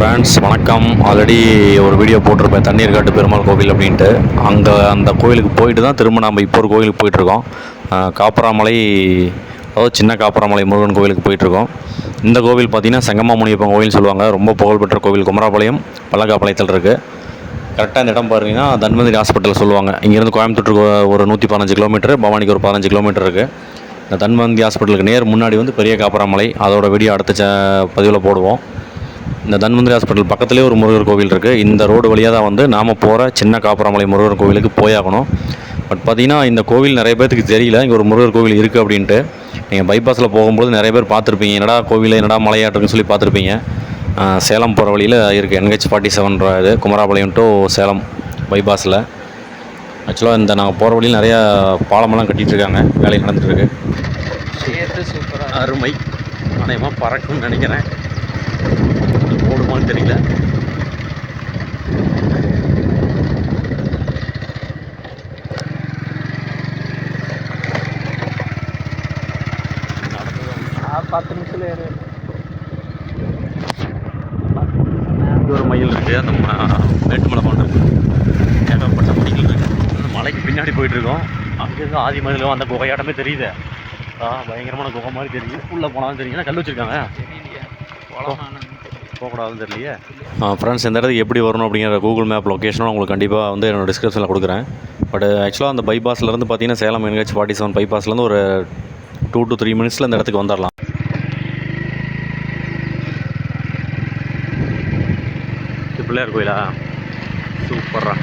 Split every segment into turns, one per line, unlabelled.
Friends வணக்கம். Already ஒரு video போட்டிருப்பேன். தண்ணீர் காட்டு பெருமாள் கோவில் அப்படின்ட்டு. அங்கே அந்த கோவிலுக்கு போயிட்டு தான் திரும்ப நம்ம இப்போ ஒரு கோவிலுக்கு போயிட்டுருக்கோம். காப்பராமலை அதாவது சின்ன காப்பராமலை முருகன் கோவிலுக்கு போயிட்டுருக்கோம். இந்த கோவில் பார்த்திங்கன்னா செங்கம்மா முனியப்பன் கோவில்னு சொல்லுவாங்க. ரொம்ப புகழ்பெற்ற கோவில். குமராபாளையம் பல்லக்காப்பாளையத்தில் இருக்குது கரெக்டாக இந்த இடம் பாருங்கன்னா தன்வந்திரி ஹாஸ்பிட்டல் சொல்லுவாங்க. இங்கேருந்து கோயம்புத்தூருக்கு ஒரு நூற்றி பதினஞ்சு கிலோமீட்டர் பவானிக்கு ஒரு பதினஞ்சு கிலோமீட்டர் இருக்குது இந்த தன்வந்தி ஹாஸ்பிட்டலுக்கு நேர் முன்னாடி வந்து பெரிய காப்பராமலை. அதோட வீடியோ அடுத்த ச பதிவில் போடுவோம். இந்த தன்வந்திரி ஹாஸ்பிட்டல் பக்கத்துலேயே ஒரு முருகர் கோவில் இருக்குது இந்த ரோடு வழியாக தான் வந்து நாம் போகிற சின்ன காப்பராமலை முருகர் கோவிலுக்கு போயாகணும். பட் பார்த்தீங்கன்னா இந்த கோவில் நிறைய பேர்த்துக்கு தெரியல. இங்கே ஒரு முருகர் கோவில் இருக்குது அப்படின்ட்டு. நீங்கள் பைபாஸில் போகும்போது நிறைய பேர் பார்த்துருப்பீங்க. என்னடா கோவில் என்னடா மலையாட்டுன்னு சொல்லி பார்த்துருப்பீங்க. சேலம் போகிற வழியில் இருக்குது என்ஹெச் ஃபார்ட்டி செவன் இது குமராபாளையம் டு சேலம் பைபாஸில். ஆக்சுவலாக இந்த நாங்கள் போகிற வழியில் நிறையா பாலமெல்லாம் கட்டிகிட்டு இருக்காங்க வேலை நடந்துட்டு இருக்கு
சேர்த்து சூப்பராக
அருமை. அநேகமாக பறக்கும்னு நினைக்கிறேன். ஓடுமான்னு தெரியல
பத்து நிமிஷத்தில் ஏறு
ஒரு மயில் இருக்குது அந்த மேட்டுமலை கொண்டு ஏகப்பட்ட மலைகள் இருக்குது அந்த மலைக்கு பின்னாடி போயிட்டுருக்கோம். அங்கேருந்து ஆதி மலையிலும் அந்த குகையாட்டமே தெரியுது. ஆ பயங்கரமான குகை மாதிரி தெரியுது. உள்ளே போனாலும் தெரியும். கல் வச்சுருக்காங்க? போகக்கூடாதுன்னு தெரியலையே? ஃப்ரெண்ட்ஸ் இந்த இடத்துக்கு எப்படி வரணும் அப்படிங்கிற கூகுள் மேப் லொக்கேஷனும் உங்களுக்கு கண்டிப்பாக வந்து என்னோட டிஸ்கிரிப்ஷனில் கொடுக்குறேன். பட் ஆக்சுவலாக அந்த பைபாஸ்லேருந்து பார்த்தீங்கன்னா சேலம் என்ஹெச் ஃபார்ட்டி செவன் பைபாஸ்லேருந்து ஒரு டூ டு த்ரீ மினிட்ஸில் இந்த இடத்துக்கு வந்துடலாம் பிள்ளையார் கோயிலா? சூப்பரா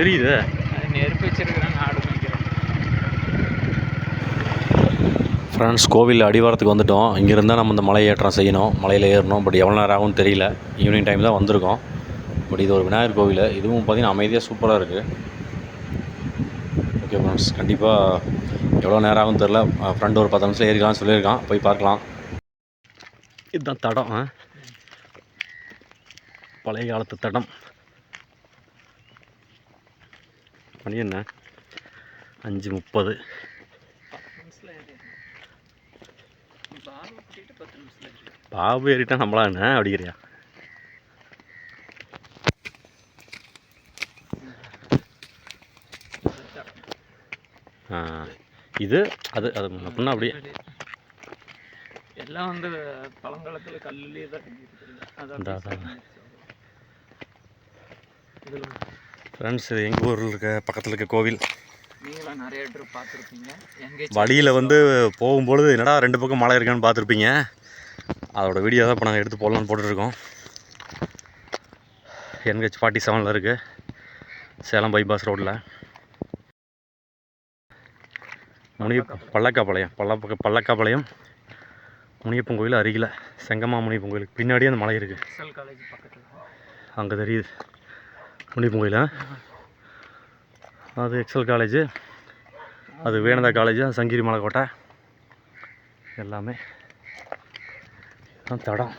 எரியுது?
நெருப்பு வச்சிருக்கிறாங்க ஆடு
ஃப்ரெண்ட்ஸ் கோவில் அடிவாரத்துக்கு வந்துட்டோம். இங்கேருந்து நம்ம இந்த மலை ஏற்றம் செய்யணும். மலையில் ஏறணும். பட் எவ்வளோ நேரம் ஆகும்னு தெரியல. ஈவினிங் டைம் தான் வந்திருக்கோம். பட் இது ஒரு விநாயகர் கோவில். இதுவும் பார்த்தீங்கன்னா அமைதியாக சூப்பராக இருக்குது ஓகே ஃப்ரெண்ட்ஸ் கண்டிப்பாக எவ்வளோ நேரம் ஆகும்னு தெரில ஃப்ரெண்ட் ஒரு பத்து நிமிஷம் ஏறிக்கலாம் சொல்லியிருக்கான். போய் பார்க்கலாம். இதுதான் தடம் பழைய காலத்து தடம். மணி என்ன அஞ்சு முப்பது
பத்து நிமிஷத்தில் ஏறு பாபு கூட்டிகிட்டு பத்து
பாபு ஏறிட்டா நம்மளா என்ன அப்படிங்கிறியா? இது அது அது அப்படின்னா அப்படியே.
எல்லாம் வந்து பழங்காலத்தில் கல்லுலேயே தான்
ஃப்ரெண்ட்ஸ் இது எங்கள் ஊரில் இருக்க பக்கத்தில் இருக்க கோவில்.
நீங்களாம் நிறைய ட்ரிப் பார்த்துருப்பீங்க. எங்கே
வழியில் வந்து போகும்பொழுது என்னடா ரெண்டு பக்கம் மலை இருக்கான்னு பார்த்துருப்பீங்க. அதோட வீடியோ தான் இப்போ நாங்கள் எடுத்து போடலான்னு போட்டுட்ருக்கோம். என்ஹெச் ஃபார்ட்டி செவனில் இருக்குது சேலம் பைபாஸ் ரோட்டில் முனியப் பல்லக்காப்பாளையம் பல்லப்ப பல்லக்காப்பாளையம் முனியப்பன் கோயில் அருகில் செங்கம்மா முனியப்பன் கோயிலுக்கு பின்னாடியே அந்த மலை இருக்குது அங்கே தெரியுது. முனியப்பன் கோயில் அது எக்ஸல் காலேஜு அது வேணதா காலேஜ் அது சங்கிரி மலைக்கோட்டை. எல்லாமே தடம்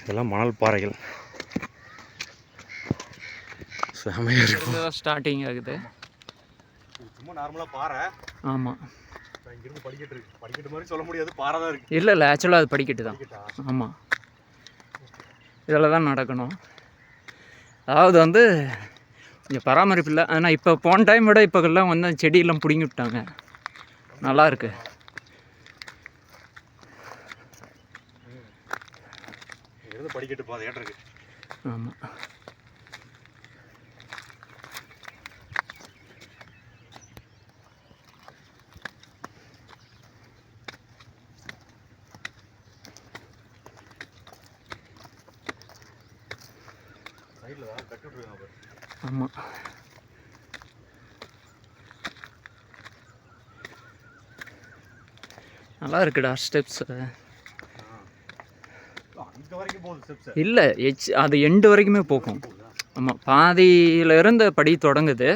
இதெல்லாம் மணல் பாறைகள். செமையாக இருக்கும்.
தான் ஸ்டார்டிங் ஆகுது.
சும்மா நார்மலாக பாறை.
ஆமாம்
இங்கிருந்து படிக்கட்டு இருக்கு. படிக்கட்டு மாதிரி சொல்ல முடியாது. பாறை தான் இருக்கு.
இல்லை இல்லை ஆக்சுவலாக அது படிக்கட்டு தான். ஆமாம் இதில் தான் நடக்கணும். அதாவது வந்து இங்கே பராமரிப்பு இல்லை. ஆனால் இப்போ போன டைம் விட இப்போ எல்லாம் வந்து செடியெல்லாம் பிடுங்கி விட்டாங்க. நல்லா
பாதை ஏற்ற இருக்கு?
ஆமாம்
கட்டி
ஆமாம் நல்லா இருக்குடா ஸ்டெப்ஸு
அங்கே வரைக்கும் போகுது ஸ்டெப்ஸ்
இல்லை எச் அது எண்டு வரைக்குமே போகும். ஆமாம் பாதியில இருந்து படி தொடங்குது.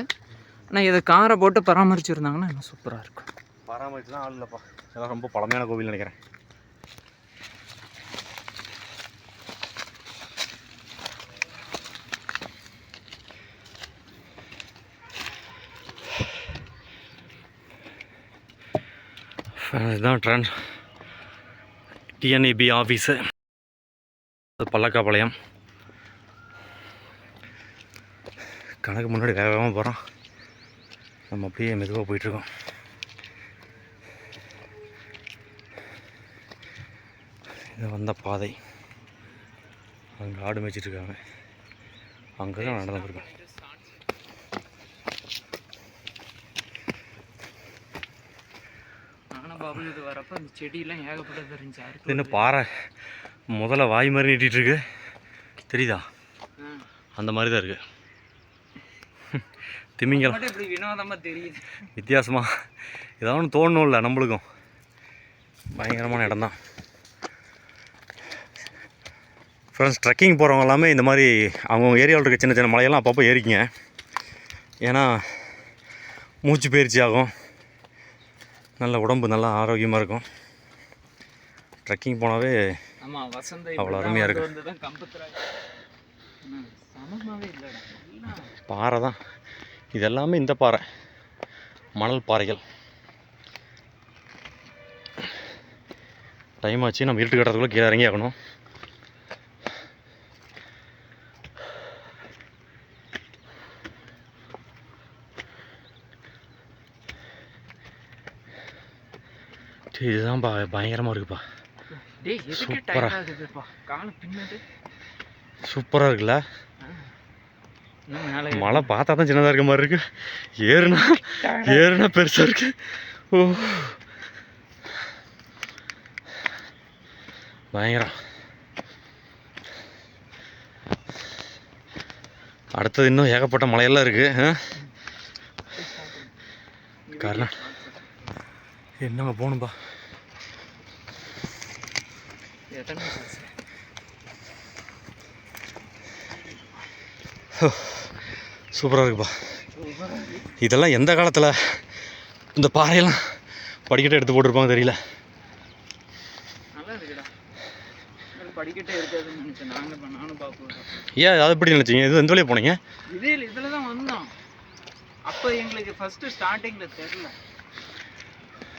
ஆனால் இதை காரை போட்டு பராமரிச்சிருந்தாங்கன்னா இன்னும் சூப்பராக இருக்கும்.
பராமரிச்சுலாம் ஆள் இல்லைப்பா. இதெல்லாம் ரொம்ப பழமையான கோவில் நினைக்கிறேன். இதுதான் ட்ரான்ஸ் டிஎன்இபி ஆஃபீஸு அது பல்லக்காப்பாளையம். கணக்கு முன்னாடி வேக வேகமாக போகிறோம் நம்ம அப்படியே மெதுவாக போயிட்டுருக்கோம். இது வந்த பாதை. அங்கே ஆடு மேய்ச்சிட்டு இருக்காங்க. அங்கே தான் நடந்து போயிருக்கோம்
நானும் பாபு இது வரப்போ அந்த செடியெல்லாம் ஏகப்பட்டது இருந்துச்சு
என்ன பாறை? முதல்ல வாய் மாதிரி நீட்டிகிட்டு இருக்கு தெரியுதா. அந்த மாதிரி தான் இருக்குது திமிங்கலம்
வினோதமாக தெரியுது.
வித்தியாசமாக ஏதாவது ஒன்று தோணும்ல நம்மளுக்கும். பயங்கரமான இடம் தான் ஃப்ரெண்ட்ஸ் ட்ரெக்கிங் போகிறவங்க எல்லாமே இந்த மாதிரி அவங்கவுங்க ஏரியாவில் இருக்க சின்ன சின்ன மலையெல்லாம் அப்பப்போ ஏறிக்கங்க. ஏன்னா மூச்சு பயிற்சி ஆகும். நல்ல உடம்பு நல்லா ஆரோக்கியமாக இருக்கும். ட்ரெக்கிங் போனாவே
ஆமாம் வசந்த
அவ்வளோ அருமையா இருக்கு.
வந்து தான் கம்பத்துறாங்க சமமாகவே இல்லைடா எல்லாம்
பாறை தான். இது எல்லாமே இந்த பாறை. மணல் பாறைகள். டைம் ஆச்சு. நம்ம இருட்டு கட்டுறதுக்குள்ளே கீழே இறங்கி ஆகணும். இதுதான் பா பயங்கரமாக இருக்குப்பா.
டேய் எதுக்கு
சூப்பரா.
டயர்ட் ஆகுதுப்பா? காலம் பின்னாடி.
சூப்பராக இருக்குல்ல?
மலை
பார்த்தா தான் சின்னதாக இருக்க மாதிரி இருக்கு. ஏறுனா ஏறுனா பெருசாக இருக்கு. ஓ. பயங்கரம். அடுத்தது இன்னும் ஏகப்பட்ட மலையெல்லாம் இருக்கு ஆ? கர்நா என்னங்க போகணும்பா? சூப்பராக இருக்குப்பா. இதெல்லாம் எந்த காலத்தில்? இந்த பாறையெல்லாம் படிக்கட்டை எடுத்து போட்டிருப்பாங்க தெரியல. ஏன் அதை எப்படி நினச்சிங்க? இது எந்த வழியாக போனீங்க?
இதே இதில் தான் வந்தோம். அப்போ எங்களுக்கு ஃபஸ்ட்டு ஸ்டார்டிங்கில் தெரில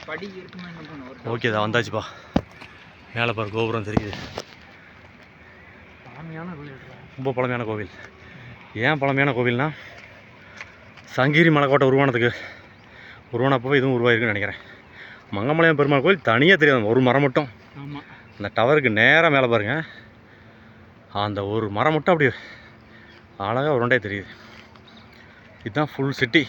படி இருக்குமா
ஓகே தான் வந்தாச்சுப்பா. மேலே பாரு கோபுரம் தெரியுது. ரொம்ப பழமையான கோவில். ஏன் பழமையான கோவில்னா சங்ககிரி மலைக்கோட்டை உருவானதுக்கு உருவானப்போ இதுவும் உருவாயிருக்குன்னு நினைக்கிறேன். மங்கமலையம் பெருமாள் கோவில் தனியாக தெரியாது ஒரு மரம் மட்டும். அந்த டவருக்கு நேராக மேலே பாருங்க. அந்த ஒரு மரம் மட்டும் அப்படி அழகாக உருண்டே தெரியுது. இதுதான் full city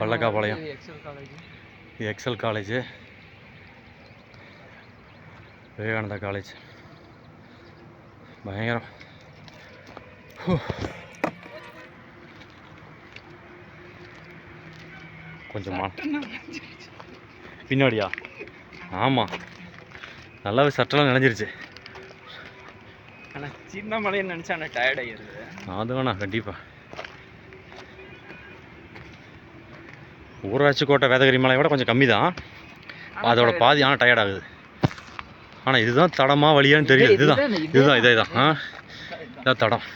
Pallakkapalayam.
Excel college
Vivekananda college பயங்கரம். கொஞ்சம் பின்னாடியா? ஆமாம் நல்லாவே சட்டெல்லாம் நினைஞ்சிருச்சு.
ஆனால் சின்ன மலைன்னு நினச்சா ஆனால் டயர்ட் ஆகிடுது
அது வேணா கண்டிப்பாக ஊராட்சி கோட்டை வேதகிரி மலையை விட கொஞ்சம் கம்மி தான் அதோட பாதி ஆனால் டயர்ட் ஆகுது. ஆனால் இதுதான் தடமா வழியான்னு தெரியல இதுதான். இதுதான் இதே தான் ஆ? இதான் தடம்.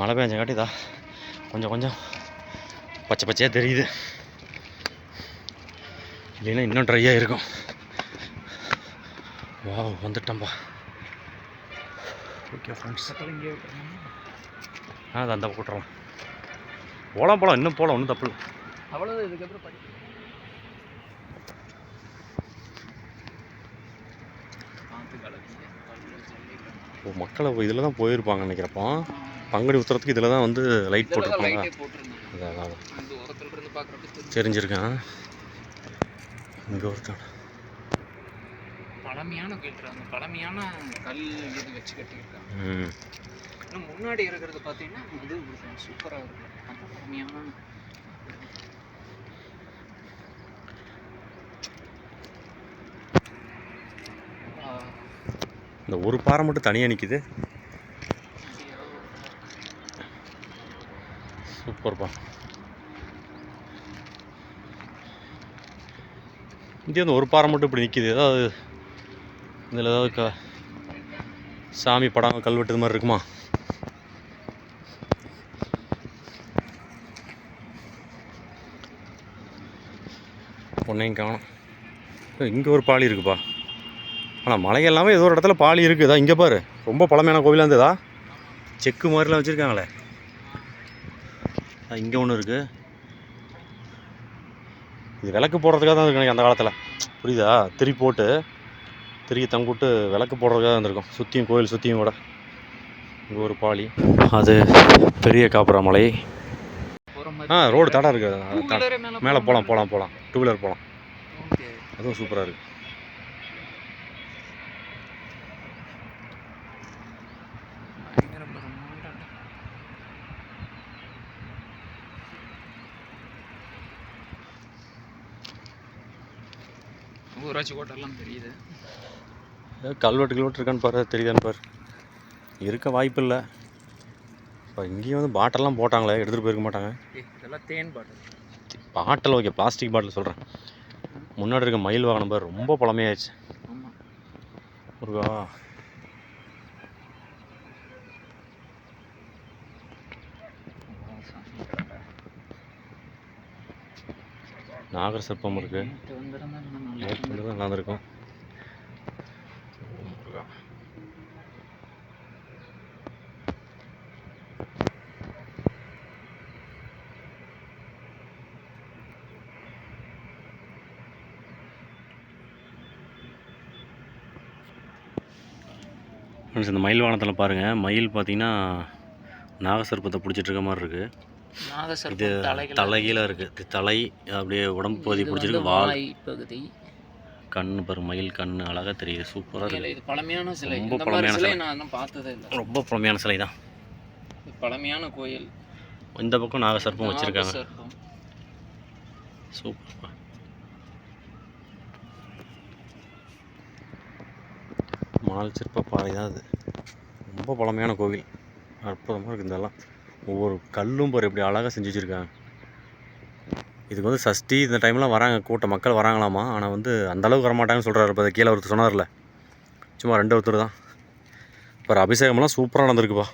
மழை பெஞ்சங்காட்டி இதா கொஞ்சம் கொஞ்சம் பச்சை பச்சையாக தெரியுது. இல்லைன்னா இன்னும் ட்ரையாக இருக்கும். வா வந்துட்டோம்பா ஓகே ஃப்ரெண்ட்ஸ். ஆ அது அந்த கூட்டுறோம் போகலாம் போகலாம் இன்னும் போகலாம் ஒன்றும் தப்பு இல்லை.
அவ்வளோதான் இதுக்கப்புறம் படி.
ஓ, மக்களை இதில் தான் போயிருப்பாங்க நினைக்கிறப்போ பங்குனி உத்தரத்துக்கு இதில் தான் வந்து லைட் போட்டிருப்பாங்க. அதான் அதான். தெரிஞ்சிருக்கேன். இங்கே ஒருத்தன்.
பழமையான கோயில் அந்த பழமையான கல் இது வச்சு கட்டியிருக்காங்க. இன்னும் முன்னாடி இருக்கிறது பார்த்தீங்கன்னா இது சூப்பராக இருக்கும். அந்த பழமையான
இந்த ஒரு பாறை மட்டும் தனியாக நிற்கிது சூப்பர்ப்பா இங்கே இந்த ஒரு பாறை மட்டும் இப்படி நிற்கிது ஏதாவது இதில் ஏதாவது க சாமி படம் கல்வெட்டு இது மாதிரி இருக்குமா? ஒன்றையும் காணும். இங்கே ஒரு பாலி இருக்குப்பா. ஆனால் மலை எல்லாமே ஏதோ ஒரு இடத்துல பாலி இருக்குதா இங்கே பாரு. ரொம்ப பழமையான கோவிலாக இருந்ததா. செக்கு மாதிரிலாம் வச்சுருக்காங்களே. இங்கே ஒன்று இருக்குது இது விளக்கு போடுறதுக்காக தான் இருக்கு அந்த காலத்தில். புரியுதா? திரி போட்டு திரியை தங்குட்டு விளக்கு போடுறதுக்காக இருந்திருக்கும் சுற்றியும் கோயில் சுற்றியும் கூட. இங்கே ஒரு பாலி. அது பெரிய காப்புராமலை ஆ ரோடு தடம் இருக்குது
மேல.
போகலாம் போகலாம் போகலாம் டூ வீலர் போகலாம்
ஓகே
அதுவும் சூப்பராக இருக்குது
ஊராட்சி கோட்டெல்லாம் தெரியுது.
கல்வெட்டு கிலோமீட்டர் இருக்கான்னு பாரு தெரியுதான்னு பாரு. இருக்க வாய்ப்பு இல்லை இப்போ இங்கேயும் வந்து பாட்டெல்லாம் போட்டாங்களே எடுத்துகிட்டு போயிருக்க மாட்டாங்க.
இதெல்லாம் தேன் பாட்டில்.
பாட்டில் ஓகே பிளாஸ்டிக் பாட்டில் சொல்கிறேன் முன்னாடி இருக்க மயில் வாகனம் பாரு ரொம்ப பழமையாயிடுச்சு. முருகா. நாகர் சர்ப்பம் இருக்குது
நேற்று நல்லா
வந்து தான் நடந்திருக்கும். ஃப்ரெண்ட்ஸ் இந்த மயில் வானத்தில் பாருங்கள் மயில் பார்த்தீங்கன்னா நாகசர்ப்பத்தை பிடிச்சிட்டு இருக்க மாதிரி இருக்குது இது
நாகசர்ப்பம் தலைகள்
தலைகீழ இருக்குது இது தலை அப்படியே உடம்பு பகுதி பிடிச்சிருக்கு
வாய் பகுதி.
கண்ணு பாரு மயில் கண்ணு அழகாக தெரியுது. சூப்பராக
இல்ல,
இருக்குது
இது பழமையான சிலை.
ரொம்ப பழமையான
சிலை. நான் பார்த்ததே இல்லை.
ரொம்ப பழமையான சிலை தான்.
பழமையான கோயில்.
இந்த பக்கம் நாகசர்ப்பம் வச்சுருக்காங்க.
நாகசர்ப்பம்.
சூப்பர் மணல் சிற்ப பாறை தான் அது. ரொம்ப பழமையான கோவில். அற்புதமாக இருக்குது இதெல்லாம். ஒவ்வொரு கல்லும் பாரு எப்படி அழகாக செஞ்சு வச்சுருக்காங்க. இதுக்கு வந்து சஷ்டி இந்த டைம்லாம் வராங்க கூட்டம் மக்கள் வராங்களாமா? ஆனால் வந்து அந்த அளவுக்கு வரமாட்டாங்கன்னு சொல்கிறாரு இப்போ கீழே ஒருத்தர் சொன்னார்ல. சும்மா ரெண்டு ஒருத்தர் தான். இப்போ அபிஷேகம்லாம் சூப்பராக நடந்திருக்குப்பா.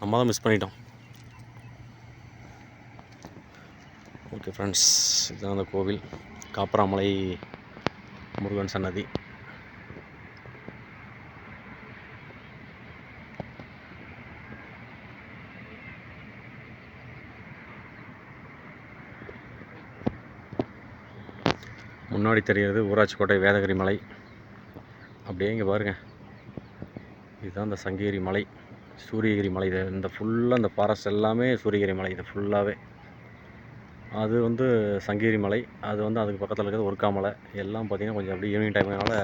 நம்ம தான் மிஸ் பண்ணிட்டோம். ஓகே ஃப்ரெண்ட்ஸ் இதுதான் அந்த கோவில். காப்பராமலை முருகன் சன்னதி. முன்னாடி தெரிகிறது ஊராட்சி கோட்டை வேதகிரி மலை. அப்படியே இங்கே பாருங்கள் இதுதான் இந்த சங்ககிரி மலை சூரியகிரி மலை. இது இந்த ஃபுல்லாக இந்த ஃபாரஸ்ட் எல்லாமே சூரியகிரி மலை. இது ஃபுல்லாகவே அது வந்து சங்ககிரி மலை. அது வந்து அதுக்கு பக்கத்தில் இருக்கிறது ஒர்க்கா மலை. எல்லாம் பார்த்திங்கன்னா கொஞ்சம் அப்படியே ஈவினிங் டைம்னால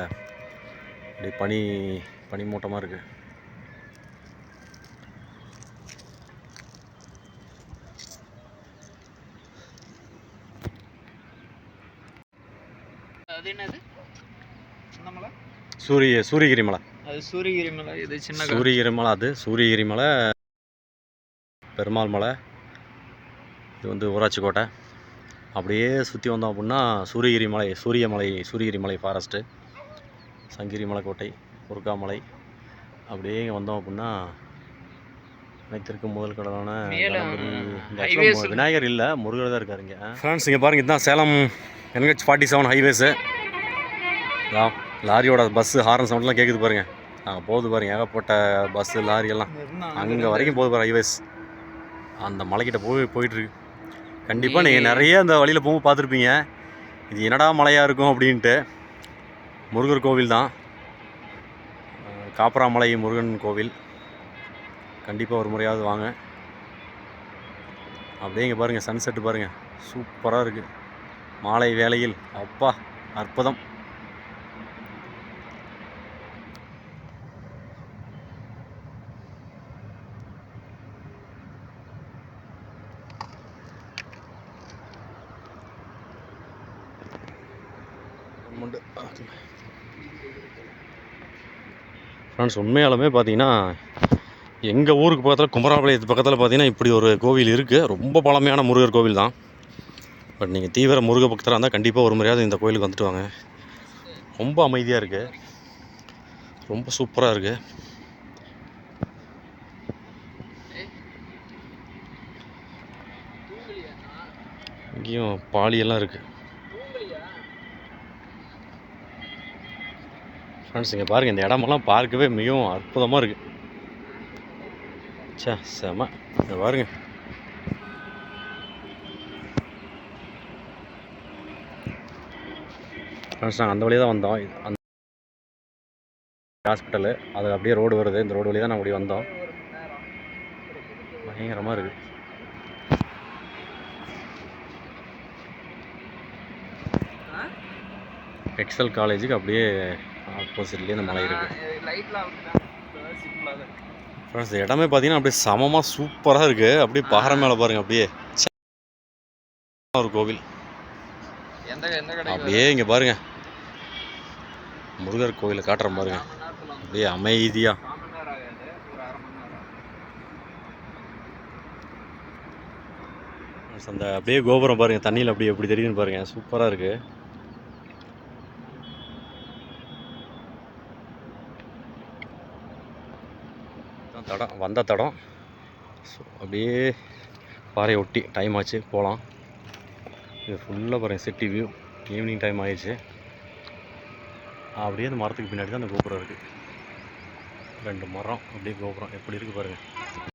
அப்படியே பனி பனிமூட்டமாக இருக்குது
அது என்னது அந்த மலை
சூரிய சூரியகிரி மலை.
அது சூரியகிரி மலை இது சின்ன
சூரியகிரி மலை அது சூரியகிரி மலை பெருமாள் மலை. இது வந்து ஊராட்சி கோட்டை. அப்படியே சுற்றி வந்தோம் அப்படின்னா சூரியகிரி மலை சூரிய மலை சூரியகிரி மலை ஃபாரஸ்ட்டு சங்கிரி மலை கோட்டை முருகா மலை. அப்படியே இங்கே வந்தோம் அப்படின்னா அனைத்திற்கும் முதல் கடலான விநாயகர் இல்லை முருகர் தான் இருக்காருங்க ஃப்ரெண்ட்ஸ் இங்கே பாருங்க இதுதான் Salem NH forty seven highways லாரியோட bus horn சவுண்ட்லாம் கேட்குது பாருங்க. அங்கே போகுது பாருங்க ஏகப்பட்ட பஸ்ஸு லாரி எல்லாம்.
இருந்தா
அங்கே வரைக்கும் போகுது பாரு ஹைவேஸ் அந்த மலைக்கிட்ட போய் போயிட்டுருக்கு கண்டிப்பாக நீங்கள் நிறைய அந்த வழியில் போகும்போது பார்த்துருப்பீங்க. இது என்னடா மலையாக இருக்கும் அப்படின்ட்டு. முருகர் கோவில் தான். காப்பராமலை முருகன் கோவில். கண்டிப்பாக ஒரு முறையாவது வாங்க. அப்படியே இங்கே பாருங்கள் சன்செட்டு பாருங்கள் சூப்பராக இருக்குது மாலை வேளையில். அப்பா அற்புதம். ஃப்ரெண்ட்ஸ் உண்மையாலுமே பார்த்தீங்கன்னா எங்கள் ஊருக்கு பக்கத்தில் குமராபாளையத்து பக்கத்தில் பார்த்தீங்கன்னா இப்படி ஒரு கோவில் இருக்குது ரொம்ப பழமையான முருகர் கோவில் தான். பட் நீங்கள் தீவிர முருக பக்தராக இருந்தால் கண்டிப்பாக ஒரு முறையாவது இந்த கோயிலுக்கு வந்துட்டு வாங்க. ரொம்ப அமைதியாக இருக்குது ரொம்ப சூப்பராக இருக்குது இங்கேயும் பாலியெல்லாம் இருக்குது ஃப்ரெண்ட்ஸ் இங்கே பாருங்கள் இந்த இடமெல்லாம் பார்க்கவே மிகவும் அற்புதமாக இருக்குது ச்சே செம. இங்கே பாருங்க. ஃப்ரெண்ட்ஸ் நாங்கள் அந்த வழியாக தான் வந்தோம். அந்த ஹாஸ்பிட்டலு அது அப்படியே ரோடு வருது. இந்த ரோடு வழியாக தான் நாங்கள் அப்படி வந்தோம். பயங்கரமாக இருக்குது எக்ஸல் காலேஜுக்கு அப்படியே ஆப்போசிட்லேயே இந்த மலை இருக்குது ஃப்ரெண்ட்ஸ் இடமே பார்த்தீங்கன்னா அப்படியே சமமாக சூப்பராக இருக்குது அப்படியே பாறை மேலே பாருங்கள் அப்படியே. ஒரு கோவில். அப்படியே இங்கே பாருங்க. முருகர் கோவிலை காட்டுற பாருங்க. அப்படியே அமைதியாக அந்த அப்படியே கோபுரம் பாருங்க தண்ணியில் அப்படியே எப்படி தெரியுதுன்னு பாருங்க. சூப்பராக இருக்கு. தடம் வந்த தடம். ஸோ அப்படியே பாறையை ஒட்டி டைம் ஆச்சு போகலாம் இது ஃபுல்லாக பாருங்க சிட்டி வியூ ஈவினிங் டைம் ஆயிடுச்சு. அப்படியே அந்த மரத்துக்கு பின்னாடி தான் அந்த கோபுரம் இருக்குது ரெண்டு மரம் அப்படியே கோபுரம். எப்படி இருக்குது பாருங்கள்